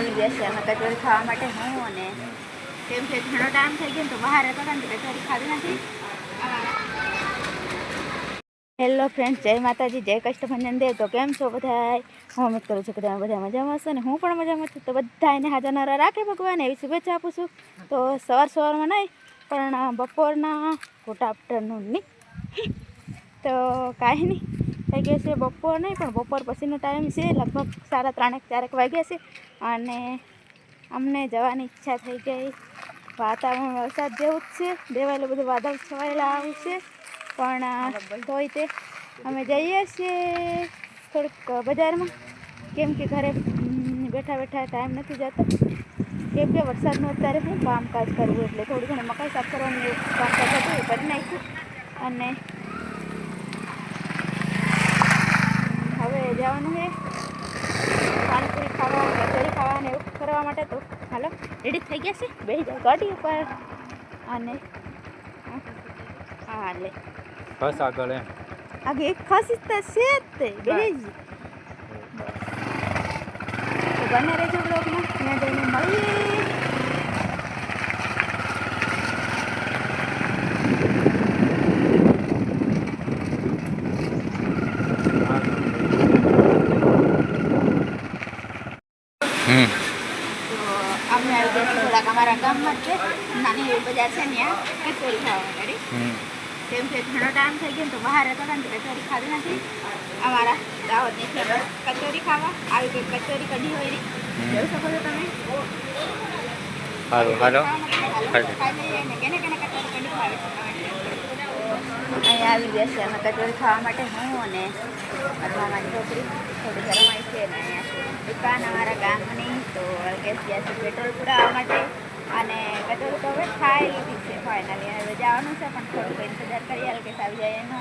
આવી જશે. છે અમે કચોરી ખાવા માટે હું અને કેમ કે ઘણો ટાઈમ થઈ ગયો તો બહાર હતો ને કે કચોરી ખાધી નથી. હેલો ફ્રેન્ડ્સ જય માતાજી, જય કષ્ટભંજન દેવ તો કેમ છો બધા હું ઉમેદ કરું છું. કે તમે બધા મજામાં હશો ને? હું પણ મજામાં છું. તો બધા એને હાજર નરા રાખે ભગવાન એવી શુભેચ્છા આપું છું. તો સવાર સવારમાં નહીં, પણ બપોરના ગુડ આફ્ટરનૂનની તો કાંઈ નહીં. થઈ ગયા છે બપોર નહીં, પણ બપોર પછીનો ટાઈમ છે. લગભગ સાડા ત્રણેક, ચારેક વાગ્યા છે અને અમને જવાની ઈચ્છા થઈ ગઈ. વાતાવરણ વરસાદ જેવું જ છે. દેવાયેલું બધું વાદળ છવાયેલા આવું છે. પણ તોય તે અમે જઈએ છીએ થોડુંક બજારમાં. કેમ કે ઘરે બેઠા બેઠા ટાઈમ નથી જતો. કેમ કે વરસાદનું અત્યારે હું કામકાજ કરવું એટલે થોડું ઘણું મકાઈ સાફ કરવાનું કામકાજ હતું, એ કરી અને હવે જવાનું છે. પાણીપુરી ખાવા કચોરી ખાવા ને એવું કરવા માટે તો હાલો રેડી થઈ ગયા છે. બે જાઓ ગાડી ઉપર. અને હા, લે. બસ આગળ એમ. આગે એક ખાસી તો છે જ તે બેજી બને રહેજો બ્લોગમાં ત્યાં જઈને મળીએ હમ તો અમે આવી ગયા છીએ થોડાક અમારા ગામમાં છે નાની એવી બજાર છે ત્યાં કચોરી ખાવા માટે. કેમ કે ઘણો ટાઈમ થઈ ગયો તો બહાર હતો કારણ કે કચોરી ખાધી નથી. અમારા દાવતની ફેમસ કચોરી ખાવા આવી કંઈક કચોરી કઢી હોય જોઈ શકો છો તમે. હાલો હાલો, ખાઈ કેને કેને કચોરી કઢી ભાવે છે અહીંયા આવી ગયા છે અમે કચોરી ખાવા માટે હું અને મારી છોકરી. થોડી ગરમાઈ છે ને અહીંયા. દુકાન અમારા ગામની તો ગેસ ગયા છે પેટ્રોલ પુરાવવા માટે. અને કચોરી તો હવે ખાઈ લીધી છે ફાઇનલી હવે જવાનું છે, પણ થોડુંક ઇંતજાર હાલ કે આવી જાય એનો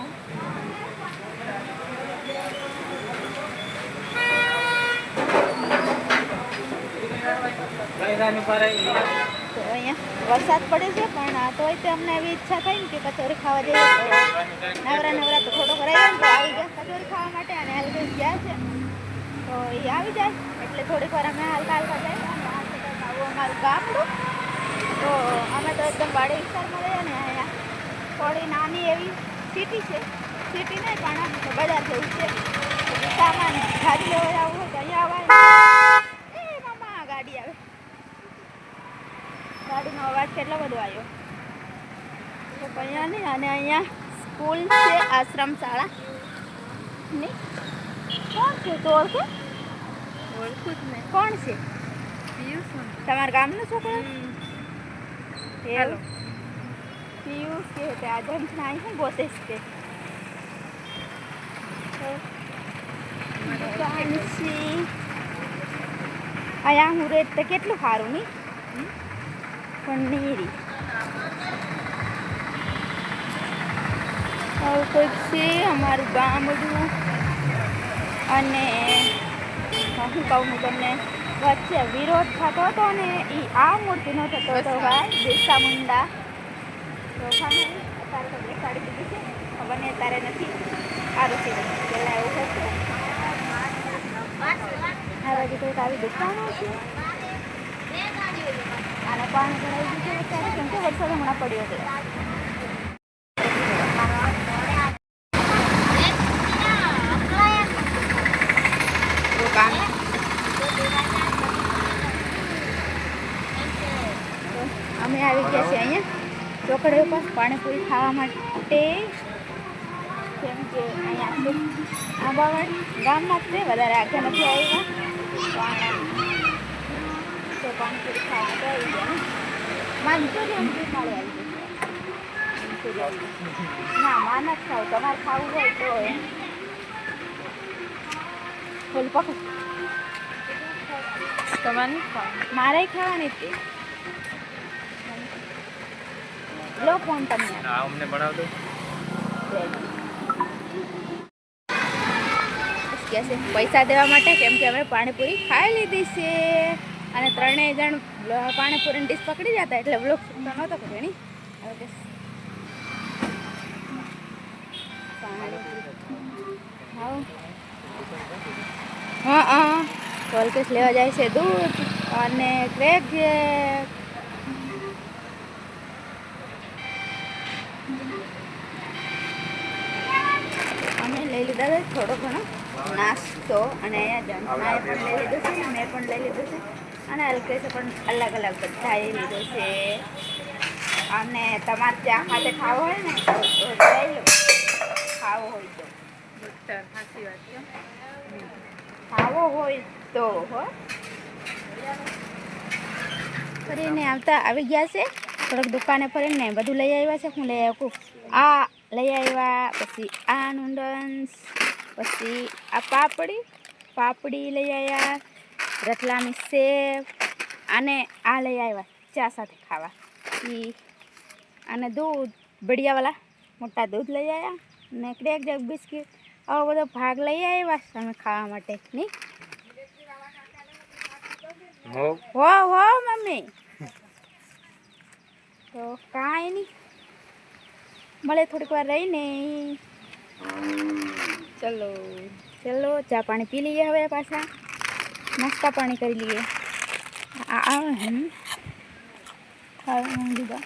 અહીંયા વરસાદ પડે છે, પણ તોય તે અમને એવી ઈચ્છા થઈ ને કે કચોરી ખાવા જઈએ. નવરા નવરા તો થોડો કરાવી તો આવી ગયા કચોરી ખાવા માટે અને હાલ ગયા છે. તો એ આવી જાય, એટલે થોડીક વાર અમે હાલકા હાલકા જાય અમારું ગામડું. તો અમે તો એકદમ વાડી વિસ્તારમાં રહીએ ને અહીંયા. થોડી નાની એવી સિટી છે. સિટી નહીં પણ બજાર જેવું છે. સામાન ગાડી લેવા જવું હોય તો અહીંયા અવાજ એ મામા ગાડી આવે. ગાડીનો અવાજ કેટલો બધો આવ્યો. તો અહીંયા નહીં અને અહીંયા સ્કૂલ છે આશ્રમ શાળા ની કોણ છે તો ઓળખે? ઓળખું જ નહીં. કોણ છે? તમારા ગામનો છોકરો? હેલો પીયું કે આધમ નાઈ હું ગોતે છે અહીંયા હું રેટ તો કેટલું સારું નહીં પણ નીરી આવું કોઈક છે અમારું ગામડું અને હું કહું હું તમને વચ્ચે વિરોધ થતો હતો ને એ આ મૂર્તિનો થતો હતો ભાઈ બિરસા મુંડા. તો ખાને અત્યારે તો બેસાડી દીધી છે. ખબર નહીં અત્યારે નથી. સારું છે પહેલાં એવું હતું. આ બાજુ કંઈક આવી દુકાનો છે. આને પાણી ભરાઈ દીધું અત્યારે કેમ કે વરસાદ હમણાં પડ્યો છે દુકાન તો અમે આવી ગયા છીએ અહીંયા. ચોકડી ઉપર પાણીપુરી ખાવા માટે કેમ કે અહીંયા છે આંબાવાડ ગામમાં જ છે વધારે આગળ નથી આવ્યા. તો પાણીપુરી ખાવા માટે આવી ગયા ને. મંચુરિયન બી મળે આવી ગયું ના માં નથી ખાવું. તમારે ખાવું હોય તો ફૂલ પકડ. તમારે ખાવાનું? મારે ખાવાની જ લો ફોન તમને. હા અમને બનાવ દો કે છે પૈસા દેવા માટે કેમ કે અમે પાણીપુરી ખાઈ લીધી છે. અને ત્રણેય જણ પાણીપુરીની ડીશ પકડી જતા એટલે બ્લોક તો નહોતો નહીં હવે હા હા. કોલકેસ લેવા જાય છે દૂધ અને ક્રેક અમે લઈ લીધા છે થોડો ઘણો નાસ્તો અને અહીંયા જમવાએ પણ લઈ લીધો છે મેં પણ લઈ લીધો છે. અને અલ્કેશે પણ અલગ અલગ બધાએ લીધો છે. અને તમારે ચા માટે ખાવો હોય ને તો તો લઈ લો. ખાવો હોય તો. સાચી વાત છે. ખાવો હોય તો હો. ફરીને આવતા આવી ગયા છે? થોડોક દુકાને ફરીને બધું લઈ આવ્યા છે. હું લઈ આવ્યું આ લઈ આવ્યા પછી આ નૂડલ્સ પછી આ પાપડી. પાપડી લઈ આવ્યા રતલાની સેવ અને આ લઈ આવ્યા ચા સાથે ખાવા. એ અને દૂધ બળિયાવાલા મોટા દૂધ લઈ આવ્યા ને ક્રેક જગ બિસ્કિટ. આવો બધો ભાગ લઈ આવ્યા તમે ખાવા માટે નહીં હો. હો હો મમ્મી. તો કાંઈ નહીં. મળે થોડીક વાર રહીને. ચલો ચલો, ચા પાણી પી લઈએ હવે પાછા. નાસ્તા પાણી કરી લઈએ. આ આવે હે દીધા